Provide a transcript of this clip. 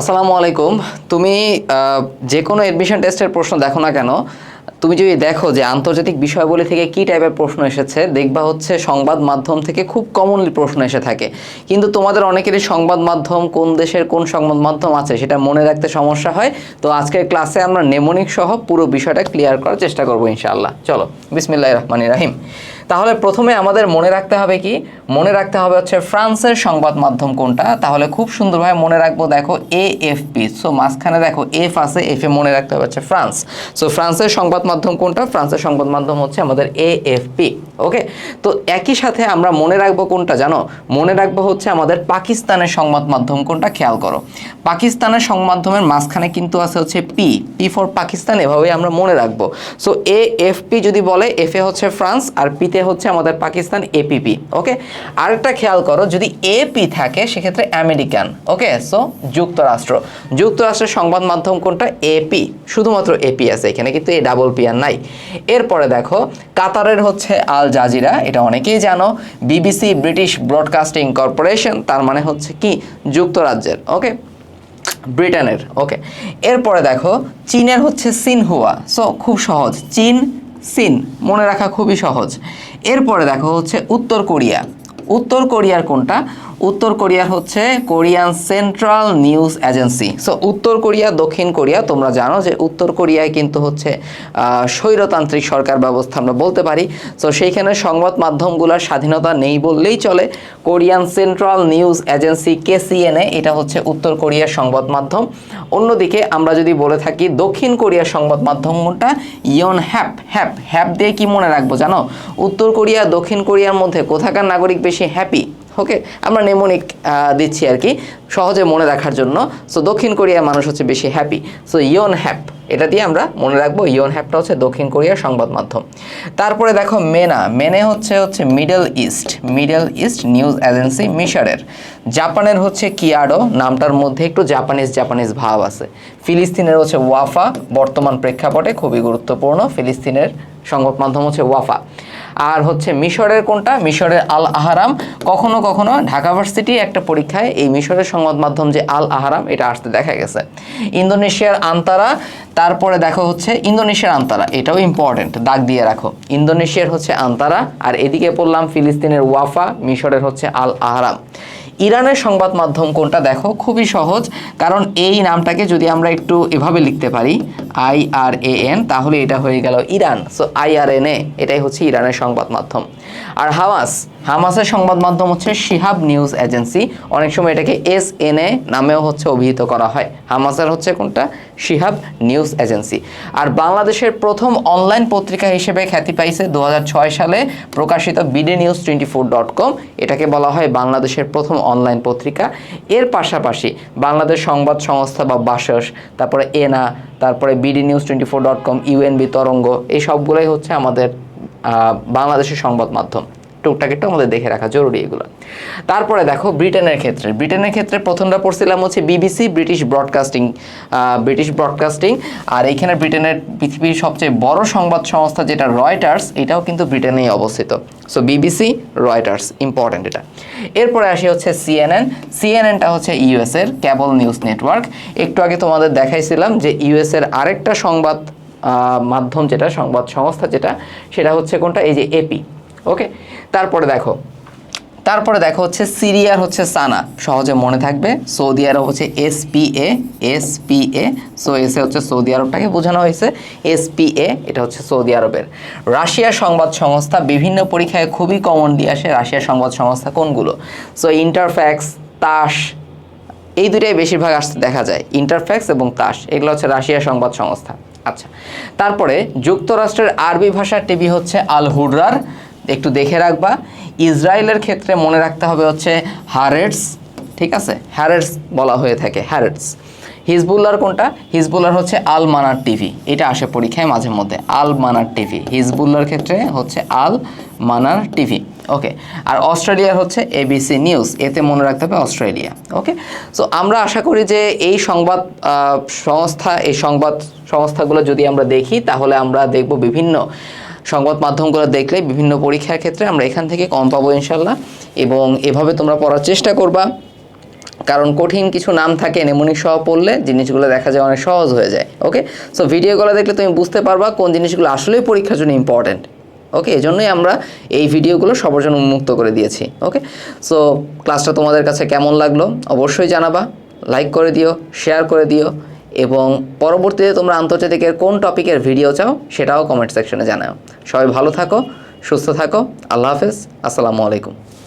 আসসালামু আলাইকুম। তুমি যে কোনো এডমিশন টেস্টের প্রশ্ন দেখো না কেন, তুমি যদি দেখো যে আন্তর্জাতিক বিষয়াবলী থেকে কি টাইপের প্রশ্ন এসেছে, দেখবা হচ্ছে সংবাদ মাধ্যম থেকে খুব কমনলি প্রশ্ন এসে থাকে। কিন্তু তোমাদের অনেকেরই সংবাদ মাধ্যম, কোন দেশের কোন সংবাদ মাধ্যম আছে, সেটা মনে রাখতে সমস্যা হয়। তো আজকের ক্লাসে আমরা নেমনিক সহ পুরো বিষয়টা ক্লিয়ার করার চেষ্টা করব ইনশাআল্লাহ। চলো বিসমিল্লাহ রহমান রাহিম। তাহলে প্রথমে আমাদের মনে রাখতে হবে কি? মনে রাখতে হবে হচ্ছে ফ্রান্সের সংবাদ মাধ্যম কোনটা? তাহলে খুব সুন্দরভাবে মনে রাখব, দেখো এ এফ পি সো মাঝখানে দেখো এফ আছে এফ এ মনে রাখতে হবে হচ্ছে ফ্রান্স। সো ফ্রান্সের সংবাদ মাধ্যম কোনটা? ফ্রান্সের সংবাদ মাধ্যম হচ্ছে আমাদের এ এফ পি ওকে তো একই সাথে আমরা মনে রাখব কোনটা জানো? মনে রাখব হচ্ছে আমাদের পাকিস্তানের সংবাদ মাধ্যম কোনটা? খেয়াল করো। পাকিস্তানের সংবাদ মাধ্যমের মাঝখানে কিন্তু আছে হচ্ছে পি পি ফর পাকিস্তান, এভাবেই আমরা মনে রাখব। সো এ এফ পি যদি বলে এফ এ হচ্ছে ফ্রান্স আর পিতে হচ্ছে আমাদের পাকিস্তান এপিপি ওকে আরেকটা খেয়াল করো, যদি এপি থাকে, সেক্ষেত্রে আমেরিকান ওকে সো যুক্তরাষ্ট্র। যুক্তরাষ্ট্রের সংবাদ মাধ্যম কোনটা? এপি শুধুমাত্র এপি আছে, এখানে কিন্তু এ ডাবল পি আর নাই। এরপরে দেখো, কাতারের হচ্ছে আল জাজিরা, এটা অনেকেই জানো, বিবিসি ব্রিটিশ ব্রডকাস্টিং কর্পোরেশন, তার মানে হচ্ছে কি, যুক্তরাজ্যের, ওকে? ব্রিটেনের, ওকে? এরপরে দেখো, চীনের হচ্ছে সিনহুয়া, সো খুব সহজ, চীন, সিন, মনে রাখা খুবই সহজ। এরপরে দেখো হচ্ছে উত্তর কোরিয়া, উত্তর কোরিয়ার কোনটা? উত্তর কোরিয়ার হচ্ছে Korean central news agency. So উত্তর কোরিয়া, দক্ষিণ কোরিয়া, তোমরা জানো যে উত্তর কোরিয়ায় কিন্তু হচ্ছে স্বৈরতান্ত্রিক সরকার ব্যবস্থা আমরা বলতে পারি। সো সেইখানে সংবাদ মাধ্যমগুলোর স্বাধীনতা নেই বললেই চলে। Korean central news agency KCNA, এটা হচ্ছে উত্তর কোরিয়ার সংবাদ মাধ্যম। অন্যদিকে আমরা যদি বলে থাকি, দক্ষিণ কোরিয়ার সংবাদ মাধ্যমটা ইয়ন হ্যাপ হ্যাপ হ্যাপ দিয়ে কি মনে রাখব জানো? উত্তর কোরিয়া, দক্ষিণ কোরিয়ার মধ্যে কোথাকার নাগরিক বেশি হ্যাপি? ওকে আমরা নেমোনিক দিচ্ছি আর কি সহজে মনে রাখার জন্য। সো দক্ষিণ কোরিয়ার মানুষ হচ্ছে বেশি হ্যাপি সো ইয়ন হ্যাপ এটা দিয়ে আমরা মনে রাখব ইয়ন হ্যাপটা হচ্ছে দক্ষিণ কোরিয়ার সংবাদ মাধ্যম। তারপরে দেখো মেনা মেনে হচ্ছে হচ্ছে middle east middle east news agency মিশরের জাপানের হচ্ছে কিয়াডো নামটার মধ্যে একটু জাপানিজ জাপানিজ ভাব আছে। ফিলিস্তিনের হচ্ছে ওয়াফা, বর্তমান প্রেক্ষাপটে খুবই গুরুত্বপূর্ণ। ফিলিস্তিনের সংবাদ মাধ্যম হচ্ছে ওয়াফা। আর হচ্ছে মিশরের কোনটা? মিশরের আল আহারাম কখনো কখনো ঢাকা ভার্সিটি একটা পরীক্ষায় এই মিশরের সংবাদ মাধ্যম যে আল আহারাম এটা আসতে দেখা গেছে। ইন্দোনেশিয়ার আন্তারা, তারপরে দেখো হচ্ছে ইন্দোনেশিয়ার আন্তারা, এটাও ইম্পর্টেন্ট দাগ দিয়ে রাখো। ইন্দোনেশিয়ার হচ্ছে আন্তারা, আর এদিকে পড়লাম ফিলিস্তিনের ওয়াফা, মিশরের হচ্ছে আল আহারাম ইরানের সংবাদ মাধ্যম কোনটা দেখো? খুবই সহজ, কারণ এই নামটাকে যদি আমরা একটু এভাবে লিখতে পারি, আই আর এ এন, তাহলে এটা হয়ে গেল Iran. So I R N A, এটাই হচ্ছে ইরানের সংবাদ মাধ্যম। আর হামাস, হামাসের সংবাদ মাধ্যম হচ্ছে শিহাব নিউজ এজেন্সি। অনেক সময় এটাকে এস এন এ নামেও হচ্ছে অভিহিত করা হয়। হামাসের হচ্ছে কোনটা? Shihab news agency. আর বাংলাদেশের প্রথম অনলাইন পত্রিকা হিসেবে খ্যাতি পাইছে দু হাজার ছয় সালে, প্রকাশিত BD news twenty four dot com. এটাকে বলা হয় বাংলাদেশের প্রথম অনলাইন পত্রিকা। এর পাশাপাশি বাংলাদেশ সংবাদ সংস্থা বা বাসস, তারপরে এনা, তারপরে BD news twenty four dot com, UNB, তরঙ্গ, এই সবগুলোই হচ্ছে আমাদের বাংলাদেশের সংবাদ মাধ্যম। টুকটাক একটু আমাদের দেখে রাখা জরুরি এগুলো। তারপরে দেখো ব্রিটেনের ক্ষেত্রে। ব্রিটেনের ক্ষেত্রে প্রথমটা পড়ছিলাম হচ্ছে BBC, British broadcasting British broadcasting. আর এইখানে ব্রিটেনের পৃথিবীর সবচেয়ে বড় সংবাদ সংস্থা যেটা রয়টার্স এটাও কিন্তু ব্রিটেনেই অবস্থিত। সো বিবিসি রয়টার্স ইম্পর্টেন্ট এটা। এরপরে আসি হচ্ছে সিএনএন সিএনএনটা হচ্ছে ইউএস এর ক্যাবল নিউজ নেটওয়ার্ক একটু আগে তোমাদের দেখাইছিলাম যে ইউএস এর আরেকটা সংবাদ মাধ্যম যেটা, সংবাদ সংস্থা যেটা, সেটা হচ্ছে কোনটা? এই যে এপি ওকে? তারপরে দেখো। তারপরে দেখো হচ্ছে সিরিয়ার হচ্ছে সানা। সহজে মনে থাকবে। সৌদি আরব হচ্ছে এসপিএ এসপিএ সো এসে হচ্ছে সৌদি আরবটাকে বোঝানো হয়েছে। এসপিএ এটা হচ্ছে সৌদি আরবের। রাশিয়ার সংবাদ সংস্থা বিভিন্ন পরীক্ষায় খুবই কমনলি আসে রাশিয়ার সংবাদ সংস্থা কোনগুলো? সো ইন্টারফ্যাক্স তাস, এই দুটাই বেশিরভাগ আসতে দেখা যায়। ইন্টারফ্যাক্স এবং তাস, এগুলো হচ্ছে রাশিয়ার সংবাদ সংস্থা। আচ্ছা তারপরে যুক্তরাষ্ট্রের আরবি ভাষার টিভি হচ্ছে আল হুডরার একটু দেখে রাখবা। ইসরায়েলের ক্ষেত্রে মনে রাখতে হবে হচ্ছে হারেটস ঠিক আছে? হ্যারেটস বলা হয়ে থাকে হ্যারেটস হিজবুল্লার কোনটা? হিজবুল্লার হচ্ছে আল মানার টিভি। এটা আসে পরীক্ষায় মাঝে মধ্যে আল মানার টিভি। হিজবুল্লার ক্ষেত্রে হচ্ছে আল মানার টিভি। ওকে, আর অস্ট্রেলিয়ার হচ্ছে এবিসি নিউজ এতে মনে রাখতে হবে অস্ট্রেলিয়া, ওকে? সো আমরা আশা করি যে এই সংবাদ সংস্থা, এই সংবাদ সংস্থাগুলো যদি আমরা দেখি, তাহলে আমরা দেখব বিভিন্ন সংবাদ মাধ্যমগুলো দেখলে বিভিন্ন পরীক্ষার ক্ষেত্রে আমরা এখান থেকে কম পাবো ইনশাল্লাহ। এবং এভাবে তোমরা পড়ার চেষ্টা করবা। কারণ কঠিন কিছু নাম থাকে, নেমনিক সহ পড়লে জিনিসগুলো দেখা যায় অনেক সহজ হয়ে যায় ওকে সো ভিডিওগুলো দেখলে তুমি বুঝতে পারবা কোন জিনিসগুলো আসলেই পরীক্ষার জন্য ইম্পর্ট্যান্ট ওকে এই জন্যই আমরা এই ভিডিওগুলো সবার জন্য উন্মুক্ত করে দিয়েছি ওকে সো ক্লাসটা তোমাদের কাছে কেমন লাগল? অবশ্যই জানাবা লাইক করে দিও শেয়ার করে দিও। এবং পরবর্তীতে তোমরা আন্তর্জাতিকের কোন টপিকের ভিডিও চাও সেটাও কমেন্ট সেকশনে জানাও। সবাই ভালো থাকো, সুস্থ থাকো, আল্লাহ হাফেজ, আসসালামু আলাইকুম।